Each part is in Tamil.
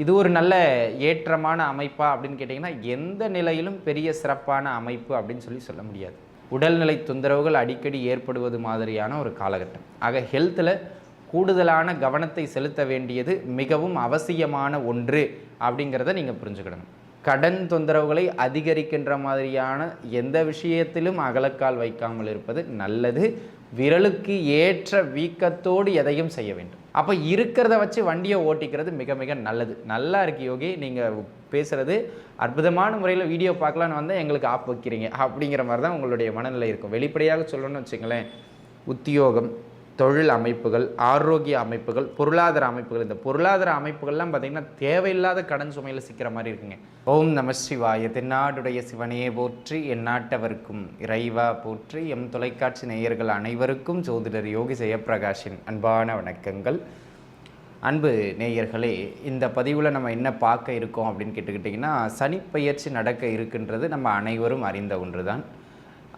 இது ஒரு நல்ல ஏற்றமான அமைப்பா அப்படின்னு கேட்டிங்கன்னா எந்த நிலையிலும் பெரிய சிறப்பான அமைப்பு அப்படின்னு சொல்லி சொல்ல முடியாது. உடல்நிலை தொந்தரவுகள் அடிக்கடி ஏற்படுவது மாதிரியான ஒரு காலகட்டம். ஆக ஹெல்த்தில் கூடுதலான கவனத்தை செலுத்த வேண்டியது மிகவும் அவசியமான ஒன்று அப்படிங்கிறத நீங்கள் புரிஞ்சுக்கிடணும் கடன் தொந்தரவுகளை அதிகரிக்கின்ற மாதிரியான எந்த விஷயத்திலும் அகலக்கால் வைக்காமல் இருப்பது நல்லது. விரலுக்கு ஏற்ற வீக்கத்தோடு எதையும் செய்ய வேண்டும். அப்போ இருக்கிறத வச்சு வண்டியை ஓட்டிக்கிறது மிக மிக நல்லது. நல்லா இருக்கு யோகி. நீங்கள் பேசுகிறது அற்புதமான முறையில் வீடியோ பார்க்கலான்னு வந்தால் எங்களுக்கு ஆப் வைக்கிறீங்க அப்படிங்கிற மாதிரி தான் உங்களுடைய மனநிலை இருக்கும். வெளிப்படையாக சொல்லணும்னு வச்சுங்களேன் உத்தியோகம் தொழில் அமைப்புகள் ஆரோக்கிய அமைப்புகள் பொருளாதார அமைப்புகள். இந்த பொருளாதார அமைப்புகள்லாம் பார்த்திங்கன்னா தேவையில்லாத கடன் சுமையில் சிக்கிற மாதிரி இருக்குங்க. ஓம் நம சிவாய தென்னாடுடைய சிவனையே போற்றி என் நாட்டவர்க்கும் இறைவா போற்றி எம் தொலைக்காட்சி நேயர்கள் அனைவருக்கும் ஜோதிடர் யோகி ஜெயப்பிரகாஷின் அன்பான வணக்கங்கள். அன்பு நேயர்களே இந்த பதிவில் நம்ம என்ன பார்க்க இருக்கோம் அப்படின்னு கேட்டுக்கிட்டிங்கன்னா சனிப்பெயர்ச்சி நடக்க இருக்கின்றது நம்ம அனைவரும் அறிந்த ஒன்று தான்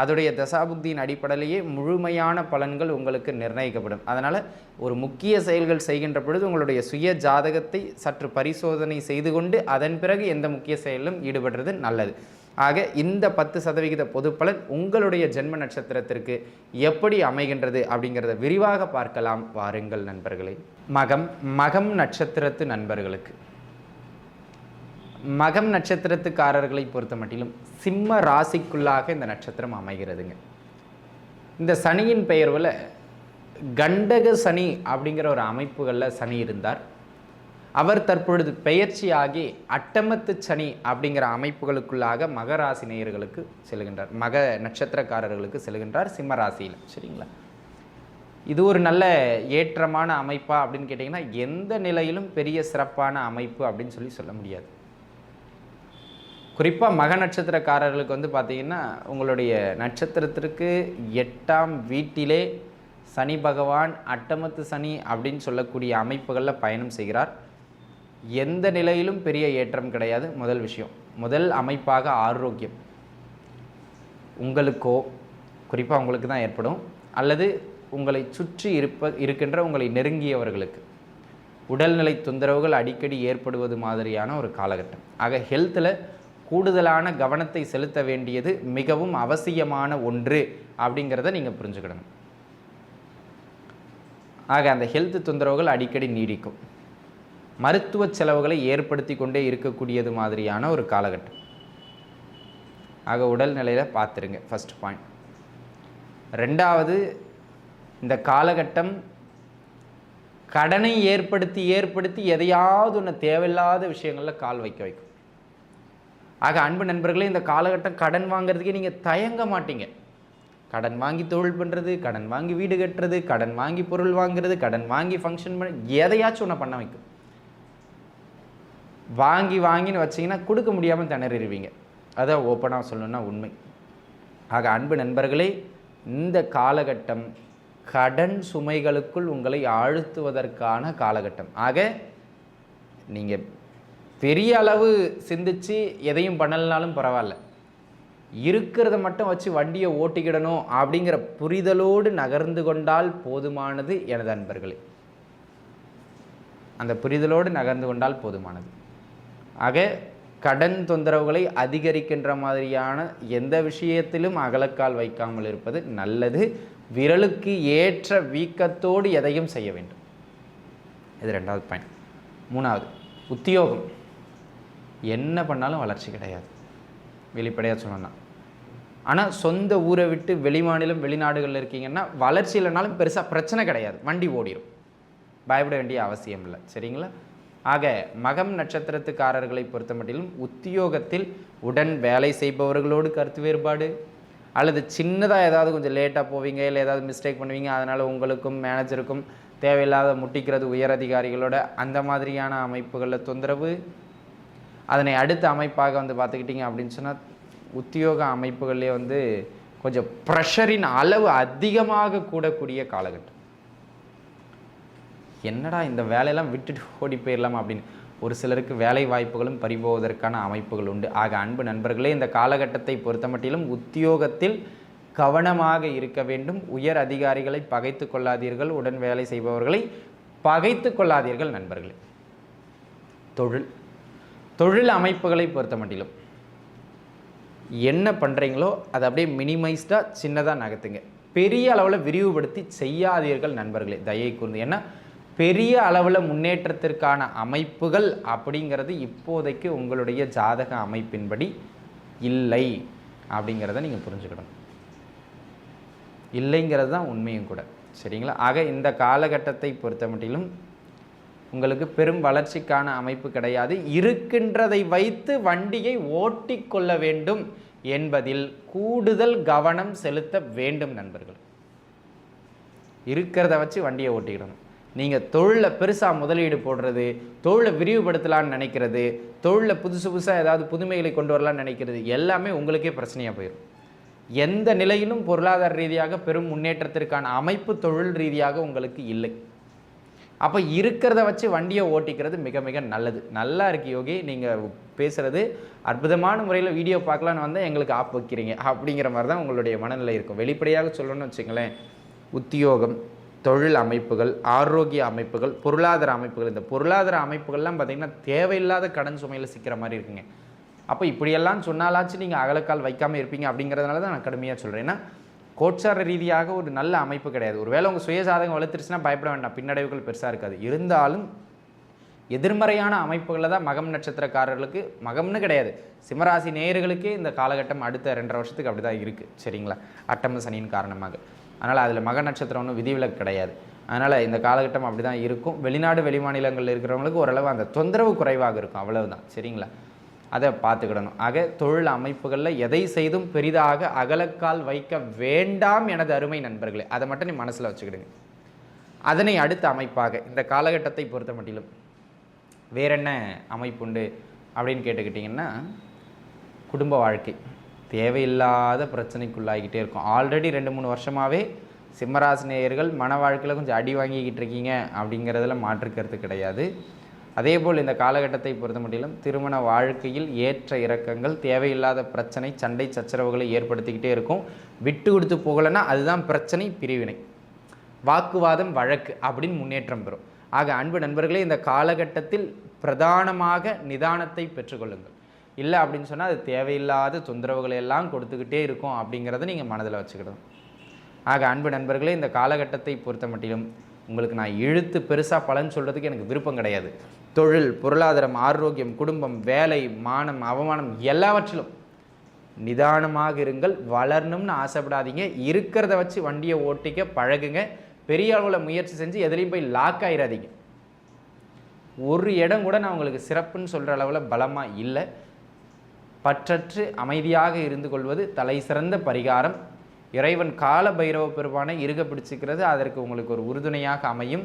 அதோடைய தசாபுக்தியின் அடிப்படையிலேயே முழுமையான பலன்கள் உங்களுக்கு நிர்ணயிக்கப்படும். அதனால் ஒரு முக்கிய செயல்கள் செய்கின்ற பொழுது உங்களுடைய சுய ஜாதகத்தை சற்று பரிசோதனை செய்து கொண்டு அதன் பிறகு எந்த முக்கிய செயலிலும் ஈடுபடுறது நல்லது. ஆக இந்த பத்து சதவிகித பொதுப்பலன் உங்களுடைய ஜென்ம நட்சத்திரத்திற்கு எப்படி அமைகின்றது அப்படிங்கிறத விரிவாக பார்க்கலாம். வாருங்கள் நண்பர்களே. மகம் மகம் நட்சத்திரத்து நண்பர்களுக்கு. மகம் நட்சத்திரத்துக்காரர்களை பொறுத்த மட்டிலும் சிம்ம ராசிக்குள்ளாக இந்த நட்சத்திரம் அமைகிறதுங்க. இந்த சனியின் பெயர்வில் கண்டக சனி அப்படிங்கிற ஒரு அமைப்புகளில் சனி இருந்தார். அவர் தற்பொழுது பெயர்ச்சியாகி அட்டமத்து சனி அப்படிங்கிற அமைப்புகளுக்குள்ளாக மகராசி நேயர்களுக்கு செல்கின்றார். மக நட்சத்திரக்காரர்களுக்கு செல்கின்றார் சிம்ம ராசியில். சரிங்களா? இது ஒரு நல்ல ஏற்றமான அமைப்பா அப்படின்னு கேட்டிங்கன்னா எந்த நிலையிலும் பெரிய சிறப்பான அமைப்பு அப்படின்னு சொல்லி சொல்ல முடியாது. குறிப்பாக மக நட்சத்திரக்காரர்களுக்கு வந்து பார்த்தீங்கன்னா உங்களுடைய நட்சத்திரத்திற்கு எட்டாம் வீட்டிலே சனி பகவான் அட்டமத்து சனி அப்படின்னு சொல்லக்கூடிய அமைப்புகளில் பயணம் செய்கிறார். எந்த நிலையிலும் பெரிய ஏற்றம் கிடையாது. முதல் விஷயம். முதல் அமைப்பாக ஆரோக்கியம். உங்களுக்கோ குறிப்பாக உங்களுக்கு தான் ஏற்படும். அல்லது உங்களை சுற்றி இருப்ப இருக்கின்ற உங்களை நெருங்கியவர்களுக்கு. உடல்நிலை தொந்தரவுகள் அடிக்கடி ஏற்படுவது மாதிரியான ஒரு காலகட்டம். ஆக ஹெல்த்தில் கூடுதலான கவனத்தை செலுத்த வேண்டியது மிகவும் அவசியமான ஒன்று அப்படிங்கிறத நீங்கள் புரிஞ்சுக்கிடணும். ஆக அந்த ஹெல்த் தொந்தரவுகள் அடிக்கடி நீடிக்கும். மருத்துவ செலவுகளை ஏற்படுத்தி கொண்டே இருக்கக்கூடியது மாதிரியான ஒரு காலகட்டம். ஆக உடல்நிலையில் பார்த்துருங்க ஃபர்ஸ்ட் பாயிண்ட் ரெண்டாவது இந்த காலகட்டம் கடனை ஏற்படுத்தி ஏற்படுத்தி எதையாவது ஒன்று தேவையில்லாத விஷயங்களில் கால் வைக்க வைக்கும். ஆக அன்பு நண்பர்களே இந்த காலகட்டம் கடன் வாங்குறதுக்கே நீங்கள் தயங்க மாட்டீங்க. கடன் வாங்கி தொழில் பண்ணுறது கடன் வாங்கி வீடு கட்டுறது கடன் வாங்கி பொருள் வாங்குறது கடன் வாங்கி ஃபங்க்ஷன் பண்ண எதையாச்சும் ஒன்று பண்ண வைக்கும். வாங்கி வாங்கின்னு வச்சிங்கன்னா கொடுக்க முடியாமல் திணறிடுவீங்க. அதான் ஓப்பனாக சொல்லணும்னா உண்மை. ஆக அன்பு நண்பர்களே இந்த காலகட்டம் கடன் சுமைகளுக்குள் உங்களை ஆழ்த்துவதற்கான காலகட்டம். ஆக நீங்கள் பெரிய அளவு சிந்திச்சு எதையும் பண்ணலனாலும் பரவாயில்ல. இருக்கிறத மட்டும் வச்சு வண்டியை ஓட்டிக்கிடணும் அப்படிங்கிற புரிதலோடு நகர்ந்து கொண்டால் போதுமானது எனது அன்பர்களே. அந்த புரிதலோடு நகர்ந்து கொண்டால் போதுமானது. ஆக கடன் தொந்தரவுகளை அதிகரிக்கின்ற மாதிரியான எந்த விஷயத்திலும் அகலக்கால் வைக்காமல் இருப்பது நல்லது. விரலுக்கு ஏற்ற வீக்கத்தோடு எதையும் செய்ய வேண்டும். இது ரெண்டாவது பாயிண்ட் மூணாவது உத்தியோகம். என்ன பண்ணாலும் வளர்ச்சி கிடையாது. வெளிப்படையாக சொல்லணும்னா. ஆனால் சொந்த ஊரை விட்டு வெளிமாநிலம் வெளிநாடுகளில் இருக்கீங்கன்னா வளர்ச்சி இல்லைனாலும் பெருசாக பிரச்சனை கிடையாது. வண்டி ஓடிடும் பயப்பட வேண்டிய அவசியம் இல்லை. சரிங்களா? ஆக மகம் நட்சத்திரத்துக்காரர்களை பொறுத்த மட்டிலும் உத்தியோகத்தில் உடன் வேலை செய்பவர்களோடு கருத்து வேறுபாடு அல்லது சின்னதாக ஏதாவது கொஞ்சம் லேட்டாக போவீங்க இல்லை ஏதாவது மிஸ்டேக் பண்ணுவீங்க அதனால் உங்களுக்கும் மேனேஜருக்கும் தேவையில்லாத முட்டிக்கிறது உயர் அதிகாரிகளோட அந்த மாதிரியான அமைப்புகளில் தொந்தரவு அதனை அடுத்த அமைப்பாக வந்து பார்த்துக்கிட்டிங்க அப்படின்னு சொன்னால் உத்தியோக அமைப்புகள்லேயே வந்து கொஞ்சம் ப்ரெஷரின் அளவு அதிகமாக கூடக்கூடிய காலகட்டம். என்னடா இந்த வேலையெல்லாம் விட்டுட்டு ஓடி போயிடலாம் அப்படின்னு. ஒரு சிலருக்கு வேலை வாய்ப்புகளும் பறிபோவதற்கான அமைப்புகள் உண்டு. ஆக அன்பு நண்பர்களே இந்த காலகட்டத்தை பொறுத்தமட்டிலும் உத்தியோகத்தில் கவனமாக இருக்க வேண்டும். உயர் அதிகாரிகளை பகைத்து கொள்ளாதீர்கள். உடன் வேலை செய்பவர்களை பகைத்து கொள்ளாதீர்கள் நண்பர்களே. தொழில். தொழில் அமைப்புகளை பொறுத்த மட்டிலும் என்ன பண்ணுறீங்களோ அதை அப்படியே மினிமைஸ்டாக சின்னதாக நகர்த்துங்க. பெரிய அளவில் விரிவுபடுத்தி செய்யாதீர்கள் நண்பர்களே தயை கூர்ந்து. ஏன்னா பெரிய அளவில் முன்னேற்றத்திற்கான அமைப்புகள் அப்படிங்கிறது இப்போதைக்கு உங்களுடைய ஜாதக அமைப்பின்படி இல்லை அப்படிங்கிறத நீங்கள் புரிஞ்சுக்கணும். இல்லைங்கிறது தான் உண்மையும் கூட. சரிங்களா? ஆக இந்த காலகட்டத்தை பொறுத்த மட்டிலும் உங்களுக்கு பெரும் வளர்ச்சிக்கான அமைப்பு கிடையாது. இருக்கின்றதை வைத்து வண்டியை ஓட்டிக்கொள்ள வேண்டும் என்பதில் கூடுதல் கவனம் செலுத்த வேண்டும் நண்பர்கள். இருக்கிறத வச்சு வண்டியை ஓட்டிக்கிடணும் நீங்கள் தொழிலில் பெருசாக முதலீடு போடுறது தொழிலை விரிவுபடுத்தலான்னு நினைக்கிறது தொழிலில் புதுசு புதுசாக ஏதாவது புதுமைகளை கொண்டு வரலான்னு நினைக்கிறது எல்லாமே உங்களுக்கே பிரச்சனையாக போயிடும் எந்த நிலையிலும் பொருளாதார ரீதியாக பெரும் முன்னேற்றத்திற்கான அமைப்பு தொழில் ரீதியாக உங்களுக்கு இல்லை. அப்போ இருக்கிறத வச்சு வண்டியை ஓட்டிக்கிறது மிக மிக நல்லது. நல்லா இருக்கு யோகி நீங்கள் பேசுகிறது அற்புதமான முறையில் வீடியோ பார்க்கலான்னு வந்தால் எங்களுக்கு ஆப் வைக்கிறீங்க அப்படிங்கிற மாதிரி தான் உங்களுடைய மனநிலை இருக்கும். வெளிப்படையாக சொல்லணும்னு வச்சுங்களேன் உத்தியோகம் தொழில் அமைப்புகள் ஆரோக்கிய அமைப்புகள் பொருளாதார அமைப்புகள். இந்த பொருளாதார அமைப்புகள்லாம் பார்த்திங்கன்னா தேவையில்லாத கடன் சுமையில் சிக்கிற மாதிரி இருக்குங்க. அப்போ இப்படியெல்லாம் சொன்னாலாச்சும் நீங்கள் அகலக்கால் வைக்காமல் இருப்பீங்க அப்படிங்கிறதுனால தான் நான் கடுமையாக சொல்கிறேன் ஏன்னா கோட்சார ரீதியாக ஒரு நல்ல அமைப்பு கிடையாது. ஒருவேளை உங்கள் சுயசாதகம் வளர்த்துருச்சுன்னா பயப்பட வேண்டாம். பின்னடைவுகள் பெருசாக இருக்காது. இருந்தாலும் எதிர்மறையான அமைப்புகளில் தான் மகம் நட்சத்திரக்காரர்களுக்கு மகம்னு கிடையாது. சிம்மராசி நேயர்களுக்கே இந்த காலகட்டம் அடுத்த ரெண்டரை வருஷத்துக்கு அப்படி தான் இருக்குது சரிங்களா? அட்டம சனியின் காரணமாக. அதனால் அதில் மக நட்சத்திரம் ஒன்றும் விதிவிலக்கு கிடையாது. அதனால் இந்த காலகட்டம் அப்படி தான் இருக்கும். வெளிநாடு வெளிமாநிலங்களில் இருக்கிறவங்களுக்கு ஓரளவு அந்த தொந்தரவு குறைவாக இருக்கும். அவ்வளவுதான். சரிங்களா? அதை பார்த்துக்கிடணும். ஆக தொழில் அமைப்புகளில் எதை செய்தும் பெரிதாக அகலக்கால் வைக்க வேண்டாம் எனது அருமை நண்பர்களே. அதை மட்டும் நீ மனசில் வச்சுக்கிடுங்க. அதனை அடுத்த அமைப்பாக இந்த காலகட்டத்தை பொறுத்த மட்டிலும் வேற என்ன அமைப்புண்டு அப்படின்னு கேட்டுக்கிட்டிங்கன்னா குடும்ப வாழ்க்கை. தேவையில்லாத பிரச்சனைக்குள்ளாகிட்டே இருக்கும். ஆல்ரெடி ரெண்டு மூணு வருஷமாகவே சிம்மராசினியர்கள் மன வாழ்க்கையில் கொஞ்சம் அடி வாங்கிக்கிட்டு இருக்கீங்க அப்படிங்கிறதுல மாற்றுக்கிறது கிடையாது. அதேபோல் இந்த காலகட்டத்தை பொறுத்த மட்டிலும் திருமண வாழ்க்கையில் ஏற்ற இறக்கங்கள் தேவையில்லாத பிரச்சனை சண்டை சச்சரவுகளை ஏற்படுத்திக்கிட்டே இருக்கும். விட்டு கொடுத்து போகலைன்னா அதுதான் பிரச்சனை பிரிவினை. வாக்குவாதம் வழக்கு அப்படின்னு முன்னேற்றம் பெறும். ஆக அன்பு நண்பர்களே இந்த காலகட்டத்தில் பிரதானமாக நிதானத்தை பெற்றுக்கொள்ளுங்கள். இல்லை அப்படின்னு சொன்னால் அது தேவையில்லாத தொந்தரவுகளை எல்லாம் கொடுத்துக்கிட்டே இருக்கும் அப்படிங்கிறத நீங்கள் மனதில் வச்சுக்கிடணும். ஆக அன்பு நண்பர்களே இந்த காலகட்டத்தை பொறுத்த மட்டிலும் உங்களுக்கு நான் இழுத்து பெருசாக பலன் சொல்கிறதுக்கு எனக்கு விருப்பம் கிடையாது. தொழில் பொருளாதாரம் ஆரோக்கியம் குடும்பம் வேலை மானம் அவமானம் எல்லாவற்றிலும் நிதானமாக இருங்கள் வளரணும்னு ஆசைப்படாதீங்க. இருக்கிறத வச்சு வண்டியை ஓட்டிக்க பழகுங்க. பெரிய அளவில் முயற்சி செஞ்சு எதுலேயும் போய் லாக் ஆயிடாதீங்க ஒரு இடம் கூட நான் உங்களுக்கு சிறப்புன்னு சொல்கிற அளவில் பலமாக இல்லை. பற்றற்று அமைதியாக இருந்து கொள்வது தலை சிறந்த பரிகாரம். இறைவன் கால பைரவ பெருமானை இருக பிடிச்சிக்கிறது அதற்கு உங்களுக்கு ஒரு உறுதுணையாக அமையும்.